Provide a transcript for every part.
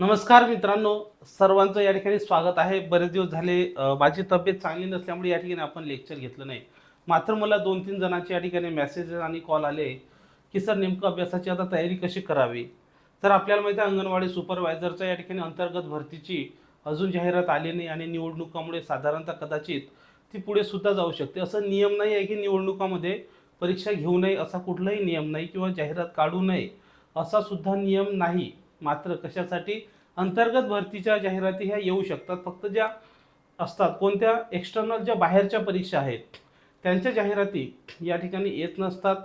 नमस्कार मित्रांनो सर्वांचं या ठिकाणी स्वागत आहे. बरेच दिवस झाले माझी तब्येत चांगली नसल्यामुळे या ठिकाणी आपण लेक्चर घेतलं नाही. मात्र मला दोन तीन जणांचे या ठिकाणी मेसेज आणि कॉल आले की सर नेमकं अभ्यासाची आता तयारी कशी करावी? तर आपल्याला माहिती आहे अंगणवाडी सुपरवायझरच्या या ठिकाणी अंतर्गत भरतीची अजून जाहिरात आली नाही आणि निवडणुकामुळे साधारणतः कदाचित ती पुढे सुद्धा जाऊ शकते. असं नियम नाही आहे की निवडणुकामध्ये परीक्षा घेऊ नये असा कुठलाही नियम नाही किंवा जाहिरात काढू नये असा सुद्धा नियम नाही. मात्र कशासाठी? अंतर्गत भरतीच्या जाहिराती ह्या येऊ शकतात. फक्त ज्या असतात कोणत्या एक्सटर्नल ज्या बाहेरच्या परीक्षा आहेत त्यांच्या जाहिराती या ठिकाणी येत नसतात.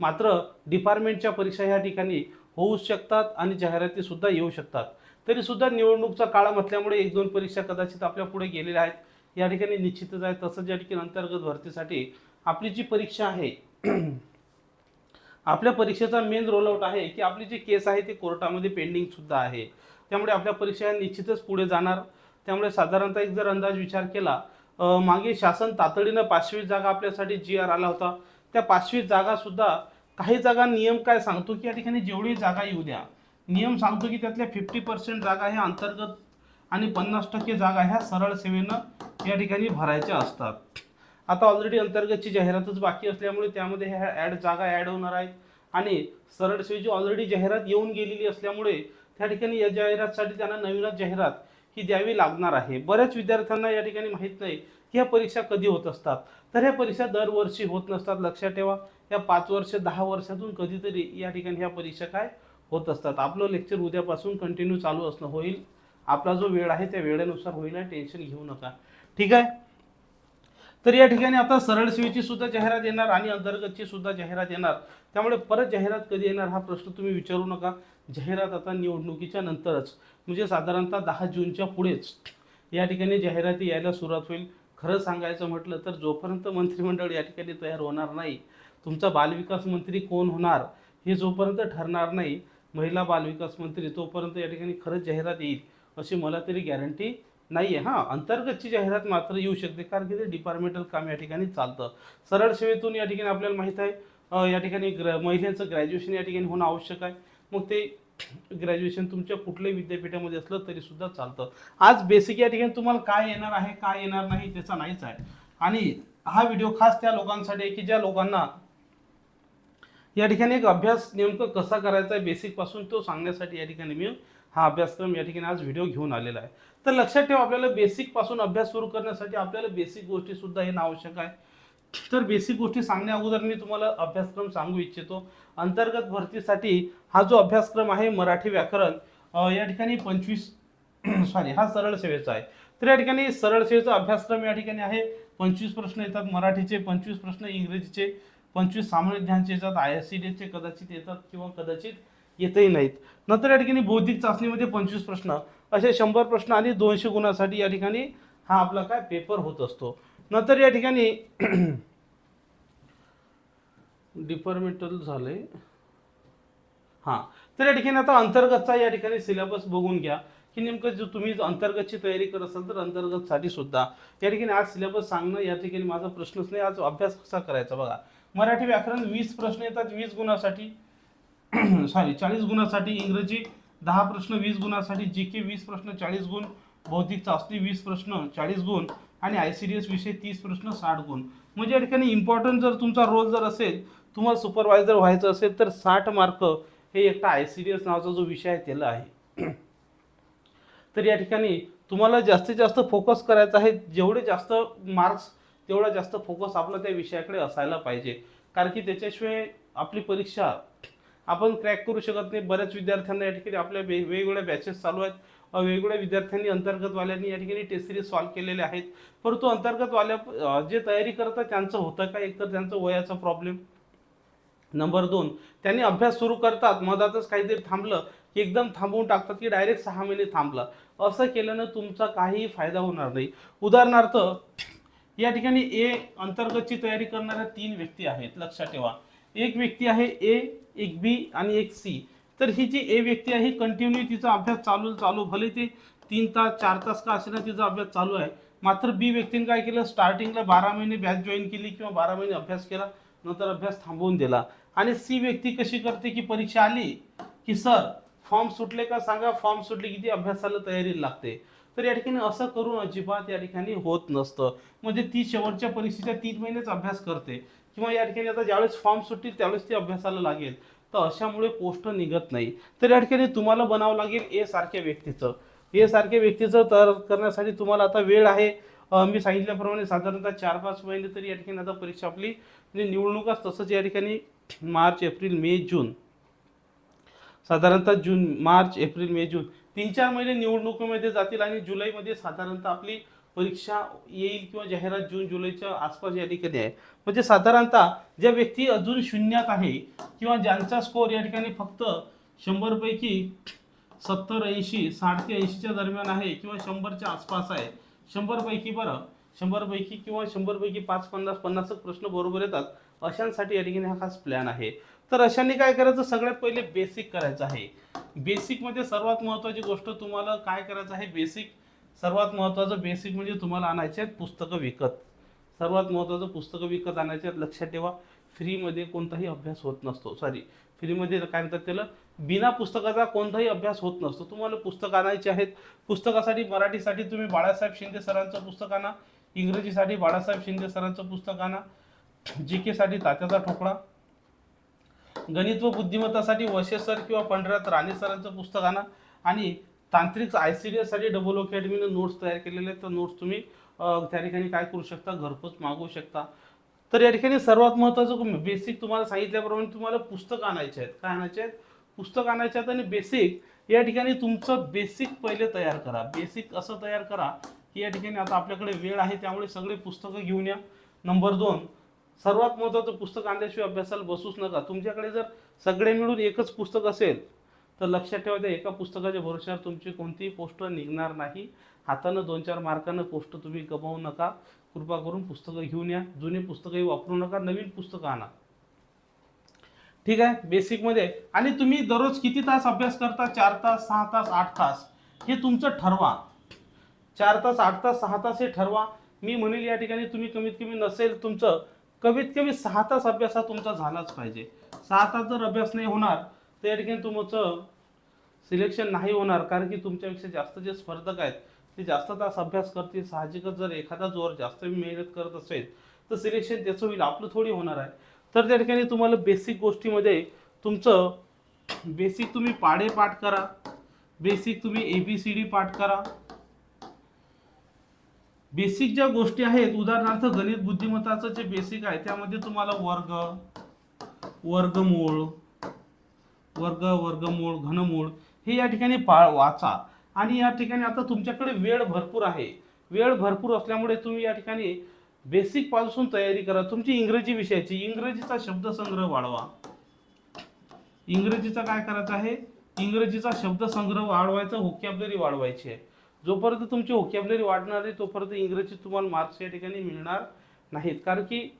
मात्र डिपार्टमेंटच्या परीक्षा या ठिकाणी होऊ शकतात आणि जाहिरातीसुद्धा येऊ शकतात. तरीसुद्धा निवडणूकचा काळ म्हटल्यामुळे एक दोन परीक्षा कदाचित आपल्या पुढे गेलेल्या आहेत. या ठिकाणी निश्चितच आहे. तसंच या ठिकाणी अंतर्गत भरतीसाठी आपली जी परीक्षा आहे आपल्या परीक्षेचा मेन रोलआउट आहे की आपली जी केस आहे ती कोर्टामध्ये पेंडिंग सुद्धा आहे. त्यामुळे आपल्या परीक्षा ह्या निश्चितच पुढे जाणार. त्यामुळे साधारणतः एक जर अंदाज विचार केला मागे शासन तातडीनं पाचवी जागा आपल्यासाठी जी आर आला होता. त्या पाचवी जागासुद्धा काही जागा नियम काय सांगतो की या ठिकाणी जेवढी जागा येऊ द्या. नियम सांगतो की त्यातल्या फिफ्टी पर्सेंट जागा ह्या अंतर्गत आणि पन्नास टक्के जागा ह्या सरळ सेवेनं या ठिकाणी भरायच्या असतात. आता ऑलरेडी अंतर्गतची जाहिरातच बाकी असल्यामुळे त्यामध्ये ह्या ॲड जागा ॲड होणार आहेत. आणि सरळ सेवेची ऑलरेडी जाहिरात येऊन गेलेली असल्यामुळे त्या ठिकाणी या जाहिरातसाठी त्यांना नवीनच जाहिरात ही द्यावी लागणार आहे. बऱ्याच विद्यार्थ्यांना या ठिकाणी माहीत नाही की ह्या परीक्षा कधी होत असतात. तर ह्या परीक्षा दरवर्षी होत नसतात लक्षात ठेवा. या पाच वर्ष दहा वर्षातून कधीतरी या ठिकाणी ह्या परीक्षा काय होत असतात. आपलं लेक्चर उद्यापासून कंटिन्यू चालू असणं होईल. आपला जो वेळ आहे त्या वेळेनुसार होईल आणि टेन्शन घेऊ नका. ठीक आहे? तर या ठिकाणी आता सरळ सेवेची सुद्धा जाहिरात येणार आणि अंतर्गतची सुद्धा जाहिरात येणार. त्यामुळे परत जाहिरात कधी येणार हा प्रश्न तुम्ही विचारू नका. जाहिरात आता निवडणुकीच्या नंतरच म्हणजे साधारणतः दहा जूनच्या पुढेच या ठिकाणी जाहिराती यायला सुरुवात होईल. खरं सांगायचं म्हटलं तर जोपर्यंत मंत्रिमंडळ या ठिकाणी तयार होणार नाही तुमचा बालविकास मंत्री कोण होणार हे जोपर्यंत ठरणार नाही महिला बालविकास मंत्री तोपर्यंत या ठिकाणी खरंच जाहिरात येईल अशी मला तरी गॅरंटी नाही आहे हां अंतर्गतची जाहिरात मात्र येऊ शकते कारण की ते डिपार्टमेंटल काम या ठिकाणी चालतं. सरळ सेवेतून या ठिकाणी आपल्याला माहीत आहे या ठिकाणी ग्र महिलांचं ग्रॅज्युएशन या ठिकाणी होणं आवश्यक आहे. मग ते ग्रॅज्युएशन तुमच्या कुठल्याही विद्यापीठामध्ये असलं तरी सुद्धा चालतं. आज बेसिक या ठिकाणी तुम्हाला काय येणार आहे काय येणार नाही त्याचा नाहीच आहे. आणि हा व्हिडिओ खास त्या लोकांसाठी आहे की ज्या लोकांना या ठिकाणी एक अभ्यास नेमकं कसा करायचा आहे बेसिकपासून तो सांगण्यासाठी या ठिकाणी मी हा अभ्यासक्रम या ठिकाणी आज व्हिडिओ घेऊन आलेला आहे. तर लक्षात ठेवा आपल्याला बेसिकपासून अभ्यास सुरू करण्यासाठी आपल्याला बेसिक गोष्टी सुद्धा येणं आवश्यक आहे. तर बेसिक गोष्टी सांगण्या अगोदर मी तुम्हाला अभ्यासक्रम सांगू इच्छितो. अंतर्गत भरतीसाठी हा जो अभ्यासक्रम आहे मराठी व्याकरण या ठिकाणी पंचवीस सॉरी हा सरळ सेवेचा आहे. तर या ठिकाणी सरळ सेवेचा अभ्यासक्रम या ठिकाणी आहे. पंचवीस प्रश्न येतात मराठीचे पंचवीस प्रश्न इंग्रजीचे पंचवीस सामान्य ज्ञानचे येतात आय एस सी डीचे कदाचित येतात किंवा कदाचित येतही नाहीत. नंतर या ठिकाणी बौद्धिक चाचणीमध्ये पंचवीस प्रश्न असे शंभर प्रश्न आणि दोनशे गुणासाठी या ठिकाणी हा आपला काय पेपर होत असतो. नंतर या ठिकाणी डिपार्टमेंटल झाले. हां तर या ठिकाणी आता अंतर्गतचा या ठिकाणी सिलेबस बघून घ्या. की नेमकं जो तुम्ही अंतर्गतची तयारी करत असाल तर अंतर्गतसाठी सुद्धा. या ठिकाणी आज सिलेबस सांगणं या ठिकाणी माझा प्रश्नच नाही आज अभ्यास कसा करायचा बघा. मराठी व्याकरण वीस प्रश्न येतात वीस गुणासाठी सॉरी चाळीस गुणासाठी इंग्रजी दहा प्रश्न वीस गुणासाठी जी के वीस प्रश्न चाळीस गुण बौद्धिक चाचणी वीस प्रश्न चाळीस गुण आणि आय सी डी एस विषय तीस प्रश्न साठ गुण. म्हणजे या ठिकाणी इम्पॉर्टंट जर तुमचा रोल जर असेल तुम्हाला सुपरवायझर व्हायचं असेल तर साठ मार्क हे एकटा आय सी डी एस नावाचा जो विषय आहे त्याला आहे. तर या ठिकाणी तुम्हाला जास्तीत जास्त फोकस करायचा आहे जेवढे जास्त मार्क्स तेवढा जास्त फोकस आपला त्या विषयाकडे असायला पाहिजे. कारण की त्याच्याशिवाय आपली परीक्षा आपण क्रॅक करू शकत नाही. बऱ्याच विद्यार्थ्यांना या ठिकाणी आपल्या वेगवेगळ्या बॅचेस चालू आहेत. वेगवेगळ्या विद्यार्थ्यांनी अंतर्गतवाल्यांनी या ठिकाणी टेस्ट सिरीज सॉल्व्ह केलेले आहेत. परंतु अंतर्गतवाल्या जे तयारी करतात त्यांचं होतं का एकतर त्यांचं वयाचा प्रॉब्लेम नंबर दोन त्यांनी अभ्यास सुरू करतात. मधातच काहीतरी थांबलं की एकदम थांबवून टाकतात की डायरेक्ट सहा महिने थांबलं. असं केल्यानं तुमचा काहीही फायदा होणार नाही. उदाहरणार्थ या ठिकाणी ए अंतर्गतची तयारी करणाऱ्या तीन व्यक्ती आहेत. लक्षात ठेवा. एक व्यक्ती आहे ए एक बी आणि एक सी. तर ही जी ए व्यक्ती आहे कंटिन्यू तिचा अभ्यास चालू चालू. भले ते तीन तास चार तास का असेना तिचा अभ्यास चालू आहे. मात्र बी व्यक्तीने काय केलं? स्टार्टिंगला बारा महिने बॅच जॉईन केली किंवा बारा महिने अभ्यास केला नंतर अभ्यास थांबवून दिला. आणि सी व्यक्ती कशी करते की परीक्षा आली की सर फॉर्म सुटले का सांगा? फॉर्म सुटले किती? अभ्यासाला तयारी लागते. तर या ठिकाणी असं करून अजिबात या ठिकाणी होत नसतं. म्हणजे ती शेवटच्या परीक्षेच्या तीन महिनेच अभ्यास करते. किंवा या ठिकाणी आता ज्यावेळेस फॉर्म सुटतील त्यावेळेस ती अभ्यासाला लागेल. तर अशामुळे पोस्ट निघत नाही. तर या ठिकाणी तुम्हाला बनावं लागेल ए सारख्या व्यक्तीचं. ए सारख्या व्यक्तीचं तर करण्यासाठी तुम्हाला आता वेळ आहे. मी सांगितल्याप्रमाणे साधारणतः चार पाच महिने तरी या ठिकाणी आता परीक्षा आपली म्हणजे निवडणुकाच तसंच या ठिकाणी मार्च एप्रिल मे जून. साधारणतः जून मार्च एप्रिल मे जून. तीन चार महिने निवडणुकीमध्ये जातील आणि जुलैमध्ये साधारणतः आपली परीक्षा येईल किंवा जाहिरात जून जुलैच्या आसपास या ठिकाणी आहे. म्हणजे साधारणतः ज्या व्यक्ती अजून शून्यात आहे किंवा ज्यांचा स्कोर या ठिकाणी फक्त शंभरपैकी सत्तर ऐंशी साठ ते ऐंशीच्या दरम्यान आहे किंवा शंभरच्या आसपास आहे शंभरपैकी बरं शंभरपैकी किंवा शंभरपैकी पाच पन्नास पन्नास प्रश्न बरोबर येतात अशांसाठी या ठिकाणी हा खास प्लॅन आहे. तर अशांनी काय करायचं? सगळ्यात पहिले बेसिक करायचं आहे. बेसिकमध्ये सर्वात महत्त्वाची गोष्ट तुम्हाला काय करायचं आहे? बेसिक सर्वात महत्त्वाचं बेसिक म्हणजे तुम्हाला आणायचे आहेत पुस्तकं विकत. सर्वात महत्त्वाचं पुस्तकं विकत आणायचे आहेत लक्षात ठेवा. फ्रीमध्ये कोणताही अभ्यास होत नसतो. सॉरी फ्रीमध्ये काय म्हणतात त्याला? बिना पुस्तकाचा कोणताही अभ्यास होत नसतो. तुम्हाला पुस्तक आणायचे आहेत. पुस्तकासाठी मराठीसाठी तुम्ही बाळासाहेब शिंदे सरांचं पुस्तक आणा. इंग्रजीसाठी बाळासाहेब शिंदे सरांचं पुस्तक आणा. जी केसाठी तात्याचा ठोकळा. गणित व बुद्धिमत्तासाठी वशे सर किंवा पंढरात राणे सरांचं पुस्तक आणा. आणि तांत्रिक आय सी डी एससाठी डबल अकॅडमीनं नोट्स तयार केलेले आहेत. तर नोट्स तुम्ही त्या ठिकाणी काय करू शकता? घरपोच मागवू शकता. तर या ठिकाणी सर्वात महत्त्वाचं बेसिक तुम्हाला सांगितल्याप्रमाणे तुम्हाला पुस्तक आणायचे आहेत. काय आणायचे आहेत? पुस्तक आणायचे आहेत आणि बेसिक या ठिकाणी तुमचं बेसिक पहिले तयार करा. बेसिक असं तयार करा की या ठिकाणी आता आपल्याकडे वेळ आहे त्यामुळे सगळे पुस्तकं घेऊन या. नंबर दोन सर्वात महत्त्वाचं पुस्तक आणल्याशिवाय अभ्यासाला बसूच नका. तुमच्याकडे जर सगळे मिळून एकच पुस्तक असेल तर लक्षात ठेवा त्या एका पुस्तकाच्या भरोश्यावर तुमची कोणतीही पोस्ट निघणार नाही. हातानं दोन चार मार्कानं पोस्ट तुम्ही गमावू नका. कृपा करून पुस्तकं घेऊन या. जुनी पुस्तकंही वापरू नका. नवीन पुस्तकं आणा. ठीक आहे? बेसिकमध्ये आणि तुम्ही दररोज किती तास अभ्यास करता? चार तास सहा तास आठ तास? हे तुमचं ठरवा. चार तास आठ तास सहा तास हे ठरवा. मी म्हणेल या ठिकाणी तुम्ही कमीत कमी नसेल तुमचं कमीत कमी सहा तास अभ्यास हा तुमचा झालाच पाहिजे. सहा तास जर अभ्यास नाही होणार त्या ठिकाणी तुमचं सिलेक्शन नाही होणार कारण की तुमच्यापेक्षा जास्त जे स्पर्धक आहेत ते जास्त तास अभ्यास करतील. साहजिकच जर एखादा जोर जास्त मेहनत करत असेल तर सिलेक्शन त्याचं होईल. आपलं थोडी होणार आहे. तर त्या ठिकाणी तुम्हाला बेसिक गोष्टीमध्ये तुमचं बेसिक तुम्ही पाढे पाठ करा. बेसिक तुम्ही ए बी सी डी पाठ करा. बेसिक ज्या गोष्टी आहेत उदाहरणार्थ गणित बुद्धिमत्ताचं जे बेसिक आहे त्यामध्ये तुम्हाला वर्ग वर्गमूळ वर्ग वर्गमूळ घनमूळ हे या ठिकाणी पा वाचा. आणि या ठिकाणी आता तुमच्याकडे वेळ भरपूर आहे. वेळ भरपूर असल्यामुळे तुम्ही या ठिकाणी बेसिकपासून तयारी करा. तुमची इंग्रजी विषयाची इंग्रजीचा शब्दसंग्रह वाढवा. इंग्रजीचा काय करायचं आहे? इंग्रजीचा शब्दसंग्रह वाढवायचा व्होकॅबलरी वाढवायची आहे. जोपर्यंत तुमची व्होकॅबलरी वाढणार नाही तोपर्यंत इंग्रजी तुम्हाला मार्क्स या ठिकाणी मिळणार नाहीत. कारण की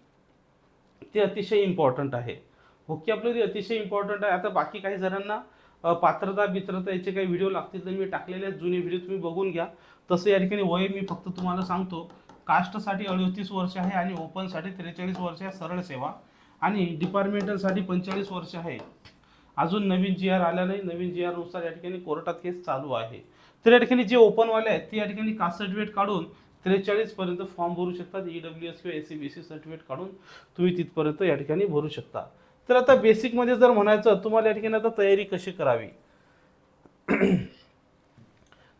ते अतिशय इम्पॉर्टंट आहे. व्होकॅबलरी अतिशय इम्पॉर्टंट आहे. आता बाकी काही जणांना पात्रता बित्रता याचे काही व्हिडिओ लागतील तर मी टाकलेले आहेत. जुने व्हिडिओ तुम्ही बघून घ्या. तसं या ठिकाणी वय मी फक्त तुम्हाला सांगतो. कास्टसाठी अडतीस वर्ष आहे आणि ओपनसाठी त्रेचाळीस वर्ष आहे. सरळ सेवा. आणि डिपार्टमेंटलसाठी पंचेचाळीस वर्ष आहे. अजून नवीन जी आर आला नाही. नवीन जी आरनुसार या ठिकाणी कोर्टात केस चालू आहे. तर या ठिकाणी जे ओपनवाले आहेत ते या ठिकाणी कास्ट सर्टिफिकेट काढून त्रेचाळीसपर्यंत फॉर्म भरू शकतात. ई डब्ल्यू एस किंवा S C B C certificate काढून तुम्ही तिथपर्यंत या ठिकाणी भरू शकता. तर आता बेसिकमध्ये जर म्हणायचं तुम्हाला या ठिकाणी आता तयारी कशी करावी?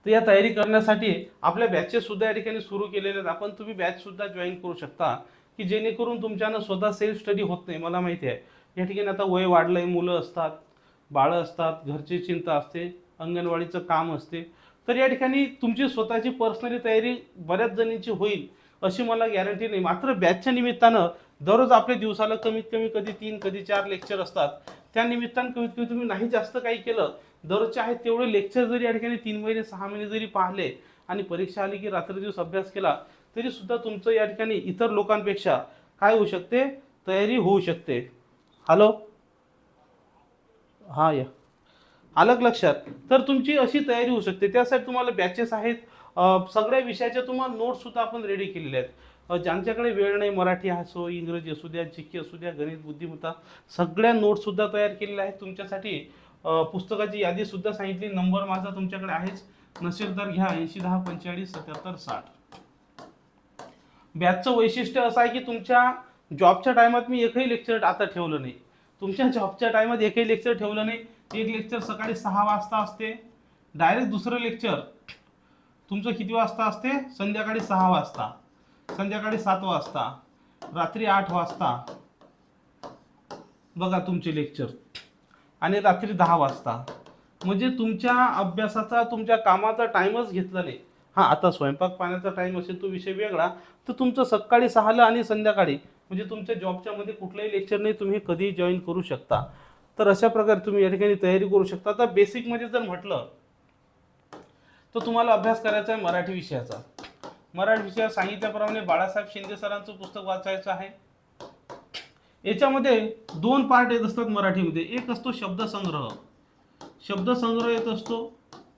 तर या तयारी करण्यासाठी आपल्या बॅचेस सुद्धा या ठिकाणी सुरू केलेले आहेत. आपण तुम्ही बॅच सुद्धा जॉईन करू शकता की जेणेकरून तुमच्यानं स्वतः सेल्फ स्टडी होत नाही मला माहिती आहे. या ठिकाणी आता वय वाढलंय मुलं असतात बाळं असतात घरची चिंता असते अंगणवाडीचं काम असते. तर या ठिकाणी तुमची स्वतःची पर्सनली तयारी बऱ्याच जणींची होईल अशी मला गॅरंटी नाही. मात्र बॅचच्या निमित्तानं दररोज आपल्या दिवसाला कमीत कमी कधी तीन कधी चार लेक्चर असतात. त्या निमित्तानं कमीत कमी तुम्ही नाही जास्त काही केलं दररोजचे आहेत तेवढे लेक्चर जरी या ठिकाणी तीन महिने सहा महिने जरी पाहिले आणि परीक्षा आली की रात्री दिवस अभ्यास केला तरी सुद्धा तुमचं या ठिकाणी इतर लोकांपेक्षा काय होऊ शकते? तयारी होऊ शकते. हॅलो हां या. अलग लक्षात? तर तुमची अशी तयारी होऊ शकते. त्यासाठी तुम्हाला बॅचेस आहेत. सगळ्या विषयाच्या तुम्हाला नोट्स सुद्धा आपण रेडी केलेले आहेत. ज्यांच्याकडे वेळ नाही मराठी असो इंग्रजी असू द्या जी के असू द्या गणित बुद्धिमत्ता सगळ्या नोट्ससुद्धा तयार केलेल्या आहेत तुमच्यासाठी. पुस्तकाची यादीसुद्धा सांगितली. नंबर माझा तुमच्याकडे आहेच. नसेल तर घ्या. ऐंशी दहा पंचेचाळीस सत्याहत्तर साठ. बॅचचं वैशिष्ट्य असं आहे की तुमच्या जॉबच्या टायमात मी एकही लेक्चर आता ठेवलं नाही. तुमच्या जॉबच्या टायमात एकही लेक्चर ठेवलं नाही. एक लेक्चर सकाळी सहा वाजता असते. डायरेक्ट दुसरं लेक्चर तुमचं किती वाजता असते? संध्याकाळी सहा वाजता. संध्याकाळी सात वाजता रात्री आठ वाजता. बघा तुमचे लेक्चर आणि रात्री दहा वाजता. म्हणजे तुमच्या अभ्यासाचा तुमच्या कामाचा टाईमच घेतला नाही. हां आता स्वयंपाक पाण्याचा टाईम असेल तो विषय वेगळा. तर तुमचं सकाळी सहाला आणि संध्याकाळी म्हणजे तुमच्या जॉबच्या मध्ये कुठलंही लेक्चर नाही तुम्ही कधीही जॉईन करू शकता. तर अशा प्रकारे तुम्ही या ठिकाणी तयारी करू शकता. आता बेसिकमध्ये जर म्हटलं तर तुम्हाला अभ्यास करायचा आहे मराठी विषयाचा. मराठी विषयात सांगितल्याप्रमाणे बाळासाहेब शिंदे सरांचं पुस्तक वाचायचं आहे. याच्यामध्ये दोन पार्ट येत असतात मराठीमध्ये. एक असतो शब्दसंग्रह. शब्दसंग्रह येत असतो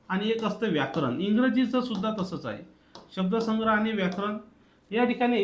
आणि एक असतं व्याकरण. इंग्रजीचं सुद्धा तसंच आहे. शब्दसंग्रह आणि व्याकरण या ठिकाणी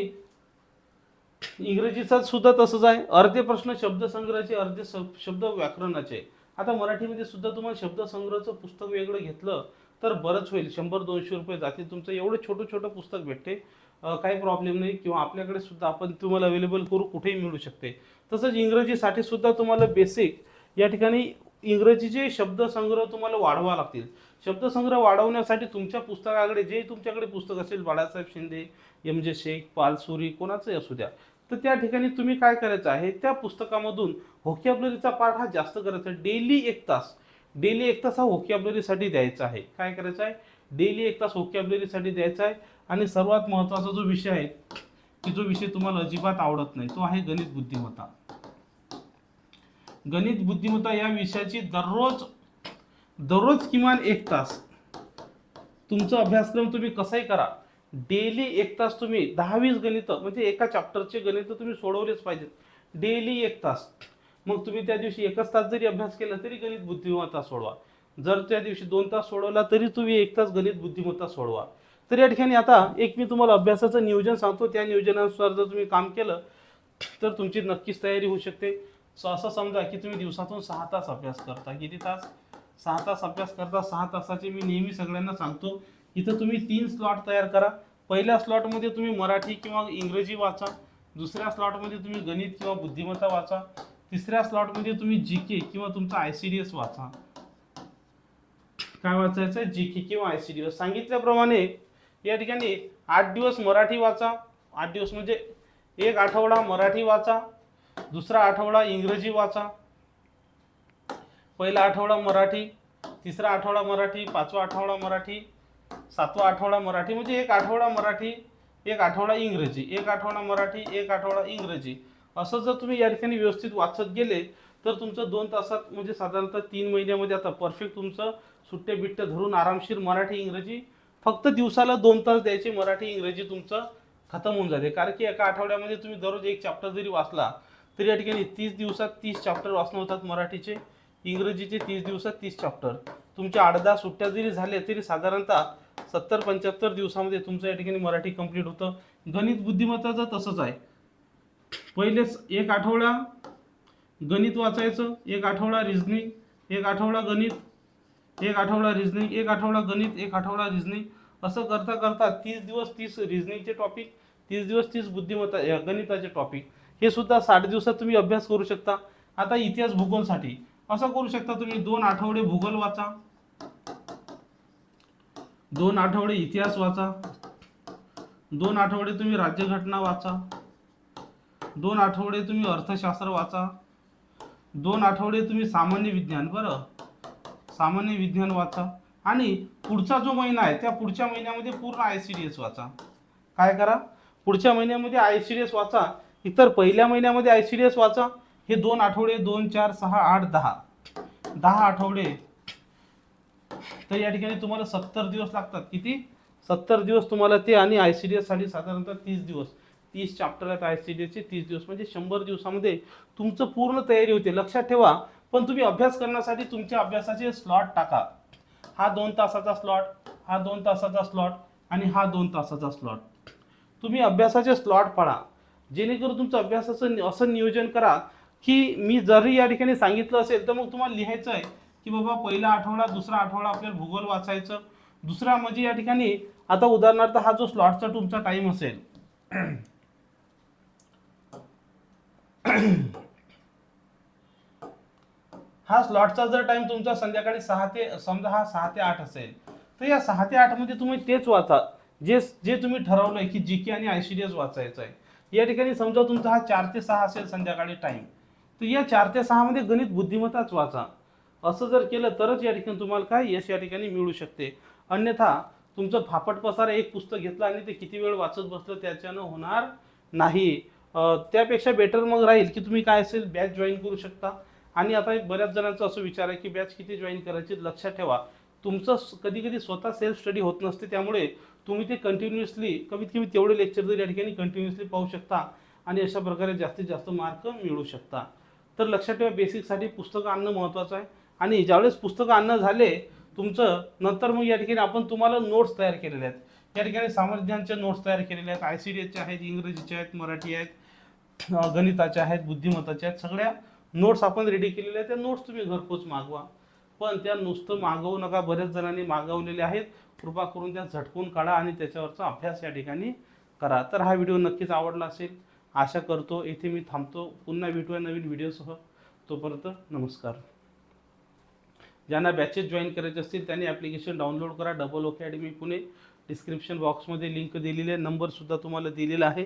इंग्रजीचा सुद्धा तसंच आहे. अर्धे प्रश्न शब्दसंग्रहाचे अर्धे शब्द व्याकरणाचे. आता मराठीमध्ये सुद्धा तुम्हाला शब्दसंग्रहाचं पुस्तक वेगळं घेतलं तर बरंच होईल. शंभर दोनशे रुपये जातील. तुमचं एवढं छोटं छोटं पुस्तक भेटते. काही प्रॉब्लेम नाही. किंवा आपल्याकडे सुद्धा आपण तुम्हाला अवेलेबल करू कुठेही मिळू शकते. तसंच इंग्रजीसाठी सुद्धा तुम्हाला बेसिक या ठिकाणी इंग्रजीचे शब्दसंग्रह तुम्हाला वाढवा लागतील. शब्दसंग्रह वाढवण्यासाठी तुमच्या पुस्तकाकडे जे तुमच्याकडे पुस्तक असेल बाळासाहेब शिंदे एम जे शेख पालसुरी कोणाचंही असू द्या. तर त्या ठिकाणी तुम्ही काय करायचं आहे? त्या पुस्तकामधून व्होकॅबलरीचा पाठ हा जास्त करायचा. आहे डेली एक तास. डेली एक तास हा व्होकॅबलरीसाठी द्यायचा आहे. काय करायचं आहे? डेली एक तास व्होकॅबलरीसाठी द्यायचा आहे. आणि सर्वात महत्त्वाचा जो विषय आहे की जो विषय तुम्हाला अजिबात आवडत नाही तो आहे गणित बुद्धिमत्ता. गणित बुद्धिमत्ता या विषयाची दररोज दररोज किमान एक तास तुमचा अभ्यासक्रम तुम्ही कसाही करा. डेली एक तास तुम्ही दहावीस गणितं गणित म्हणजे एका चॅप्टरचे गणित तुम्ही सोडवलेच पाहिजेत. डेली एक तास. मग तुम्ही त्या दिवशी एकच तास जरी अभ्यास केला तरी गणित बुद्धिमत्ता सोडवा. जर त्या दिवशी दोन तास सोडवला तरी तुम्ही एक तास गणित बुद्धिमत्ता सोडवा. तर या ठिकाणी आता एक मी तुम्हाला अभ्यासाचं नियोजन सांगतो. त्या नियोजनानुसार जर तुम्ही काम केलं तर तुमची नक्कीच तयारी होऊ शकते. सो असं समजा की तुम्ही दिवसातून सहा तास अभ्यास करता. किती तास? सहा तास अभ्यास करता. सहा तासाचे मी नेहमी सगळ्यांना सांगतो इथं तुम्ही तीन स्लॉट तयार करा. पहिल्या स्लॉटमध्ये तुम्ही मराठी किंवा इंग्रजी वाचा. दुसऱ्या स्लॉटमध्ये तुम्ही गणित किंवा बुद्धिमत्ता वाचा. तिसऱ्या स्लॉटमध्ये तुम्ही जी के किंवा तुमचा आय सी डी एस वाचा. काय वाचायचं? आहे जी के किंवा आय सी डी एस सांगितल्याप्रमाणे या ठिकाणी आठ दिवस मराठी वाचा. आठ दिवस म्हणजे एक आठवडा मराठी वाचा. दुसरा आठवडा इंग्रजी वाचा. पहिला आठवडा मराठी. तिसरा आठवडा मराठी. पाचवा आठवडा मराठी. सातवा आठवडा मराठी. म्हणजे एक आठवडा मराठी एक आठवडा इंग्रजी. एक आठवडा मराठी एक आठवडा इंग्रजी. असं जर तुम्ही या ठिकाणी व्यवस्थित वाचत गेले तर तुमचं दोन तासात म्हणजे साधारणतः तीन महिन्यामध्ये आता परफेक्ट तुमचं सुट्टे बिट्टे धरून आरामशीर मराठी इंग्रजी फक्त दिवसाला दोन तास द्यायचे मराठी इंग्रजी तुमचं खतम होऊन जाते. कारण की एका आठवड्यामध्ये तुम्ही दररोज एक चॅप्टर जरी वाचला तरी या ठिकाणी तीस दिवसात तीस चॅप्टर वाचणं होतात मराठीचे इंग्रजीचे तीस दिवसात तीस चॅप्टर तुमच्या आठ दहा सुट्ट्या जरी झाल्या तरी साधारणतः सत्तर पंच्याहत्तर दिवसामध्ये तुमचं या ठिकाणी मराठी कंप्लीट होतं. गणित बुद्धिमत्ताचं तसंच आहे. पहिलेच एक आठवडा गणित वाचायचं एक आठवडा रिझनिंग एक आठवडा गणित एक आठवडा रिझनिंग एक आठवडा गणित एक आठवडा रिझनिंग असं करता करता तीस दिवस तीस रिझनिंगचे टॉपिक तीस दिवस तीस बुद्धिमत्ता गणिताचे टॉपिक हे सुद्धा साठ दिवसात तुम्ही अभ्यास करू शकता. आता इतिहास भूगोलसाठी. असं करू शकता तुम्ही दोन आठवडे भूगोल वाचा. दोन आठवडे इतिहास वाचा. दोन आठवडे तुम्ही राज्यघटना वाचा. दोन आठवडे तुम्ही अर्थशास्त्र वाचा. दोन आठवडे तुम्ही सामान्य विज्ञान बरं? सामान्य विज्ञान वाचा. आणि पुढचा जो महिना आहे त्या पुढच्या महिन्यामध्ये पूर्ण आय सी डी एस वाचा. काय करा? पुढच्या महिन्यामध्ये आय सी डी एस वाचा. इतर पहिल्या महिन्यामध्ये आय सी डी एस वाचा. हे दोन आठवडे दोन चार सहा आठ दहा. दहा आठवडे. तर या ठिकाणी तुम्हाला सत्तर दिवस लागतात. किती? सत्तर दिवस तुम्हाला ते आणि आय सी डी एससाठी साधारणतः तीस दिवस. तीस चॅप्टर आहेत आय सी डी तीस दिवस म्हणजे शंभर दिवसामध्ये तुमचं पूर्ण तयारी होते. लक्षात ठेवा पण तुम्ही अभ्यास करण्यासाठी तुमच्या अभ्यासाचे स्लॉट टाका. हा दोन तासाचा स्लॉट हा दोन तासाचा स्लॉट आणि हा दोन तासाचा स्लॉट तुम्ही अभ्यासाचे स्लॉट पाडा. जेणेकरून तुमचं अभ्यासाचं असं नियोजन करा की मी जरी या ठिकाणी सांगितलं असेल तर मग तुम्हाला लिहायचं आहे की बाबा पहिला आठवडा दुसरा आठवडा आपल्याला भूगोल वाचायचं. दुसरा म्हणजे या ठिकाणी आता उदाहरणार्थ हा जो स्लॉटचा तुमचा टाईम असेल. हा स्लॉटचा जर टाइम तुमचा संध्याकाळी सहा ते समजा हा सहा ते आठ असेल तर या सहा ते आठमध्ये तुम्ही तेच वाचा. जे जे तुम्ही ठरवलंय की जी के आणि आय सी डी एस वाचायचं आहे या ठिकाणी समजा तुमचा हा चार ते सहा असेल संध्याकाळी टाइम तर या चार ते सहामध्ये गणित बुद्धिमत्ताच वाचा. असं जर केलं तरच या ठिकाणी तुम्हाला काय यश या ठिकाणी मिळू शकते. अन्यथा तुमचं फापट पसार एक पुस्तक घेतलं आणि ते किती वेळ वाचत बसलं त्याच्यानं होणार नाही. त्यापेक्षा बेटर मग राहील की तुम्ही काय असेल बॅच जॉईन करू शकता. आणि आता बऱ्याच जणांचा असं विचार आहे की बॅच किती जॉईन करायची लक्षात ठेवा. तुमचं कधी कधी स्वतः सेल्फ स्टडी होत नसते त्यामुळे तुम्ही ते कंटिन्युअसली कमीत कमी तेवढे लेक्चर जर या ठिकाणी कंटिन्युअसली पाहू शकता आणि अशा प्रकारे जास्तीत जास्त मार्क मिळू शकता. तर लक्षात ठेवा बेसिकसाठी पुस्तकं आणणं महत्त्वाचं आहे. आणि ज्यावेळेस पुस्तकं आणणं झाले तुमचं नंतर मग या ठिकाणी आपण तुम्हाला नोट्स तयार केलेले आहेत. या ठिकाणी सामर्थ्यांच्या नोट्स तयार केलेल्या आहेत. आय सी डी एसच्या आहेत इंग्रजीच्या आहेत मराठी आहेत. गणिताच्या आहेत बुद्धिमत्ताच्या आहेत सगळ्या नोट्स आपण रेडी केलेल्या आहेत. त्या नोट्स तुम्ही घरपोच मागवा. पण त्या नुसतं मागवू नका. बऱ्याच जणांनी मागवलेले आहेत. कृपा करून त्या झटकून काढा आणि त्याच्यावरचा अभ्यास या ठिकाणी करा. तर हा व्हिडिओ नक्कीच आवडला असेल. आशा करतो येथे मी थांबतो. पुन्हा भेटूया नवीन व्हिडिओसह तोपर्यंत नमस्कार. ज्यांना बॅचेस जॉईन करायचे असतील त्यांनी ॲप्लिकेशन डाउनलोड करा. डबल अकॅडमी पुणे डिस्क्रिप्शन बॉक्समध्ये लिंक दिलेली आहे. नंबरसुद्धा तुम्हाला दिलेला आहे.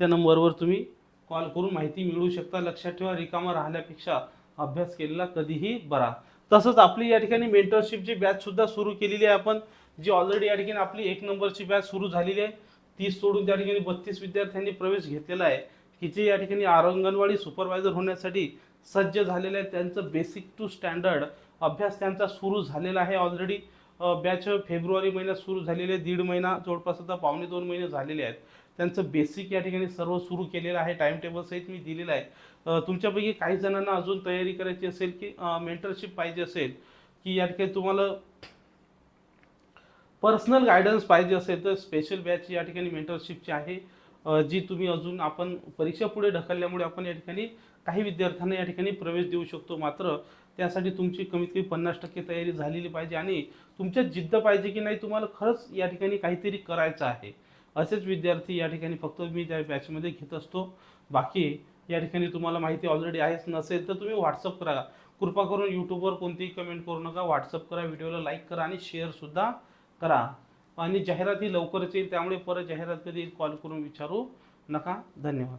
त्या नंबरवर तुम्ही कॉल करून माहिती मिळवू शकता. लक्षात ठेवा रिकामा राहिल्यापेक्षा अभ्यास केलेला कधीही बरा. तसंच आपली या ठिकाणी मेंटरशिपची बॅचसुद्धा सुरू केलेली आहे आपण. जी ऑलरेडी या ठिकाणी आपली एक नंबरची बॅच सुरू झालेली आहे. तीस सोडून त्या ठिकाणी बत्तीस विद्यार्थ्यांनी प्रवेश घेतलेला आहे. की जे या ठिकाणी अंगणवाडी सुपरवायझर होण्यासाठी सज्ज झालेले आहेत. त्यांचं बेसिक टू स्टँडर्ड अभ्यास त्यांचा सुरू झालेला आहे ऑलरेडी बॅच फेब्रुवारी महिन्यात सुरू झालेले आहे. दीड महिना जवळपास आता पावणे दोन महिने झालेले आहेत. त्यांचं बेसिक या ठिकाणी सर्व सुरू केलेलं आहे. टाइम टेबल सहित मी दिलेलं आहे. तुमच्यापैकी काही जणांना अजून तयारी करायची असेल की मेंटरशिप पाहिजे असेल की या ठिकाणी तुम्हाला पर्सनल गायडन्स पाहिजे असेल तर स्पेशल बॅच या ठिकाणी मेंटरशिपची आहे. जी तुम्ही अजून आपण परीक्षा पुढे ढकलल्यामुळे आपण या ठिकाणी काही विद्यार्थ्यांना या ठिकाणी प्रवेश देऊ शकतो. मात्र त्यासाठी तुमची कमीत कमी पन्नास टक्के तयारी झालेली पाहिजे आणि तुमच्यात जिद्द पाहिजे की नाही तुम्हाला खरंच या ठिकाणी काहीतरी करायचं आहे. असेच विद्यार्थी या ठिकाणी फक्त मी त्या बॅचमध्ये घेत असतो. बाकी या ठिकाणी तुम्हाला माहिती ऑलरेडी आहेच नसेल तर तुम्ही व्हॉट्सअप करा. कृपा करून यूट्यूबवर कोणतीही कमेंट करू नका. व्हॉट्सअप करा व्हिडिओला लाईक करा आणि शेअरसुद्धा करा. आणि जाहिरात ही लवकरच येईल त्यामुळे परत जाहिरात कधी कॉल करून विचारू नका. धन्यवाद.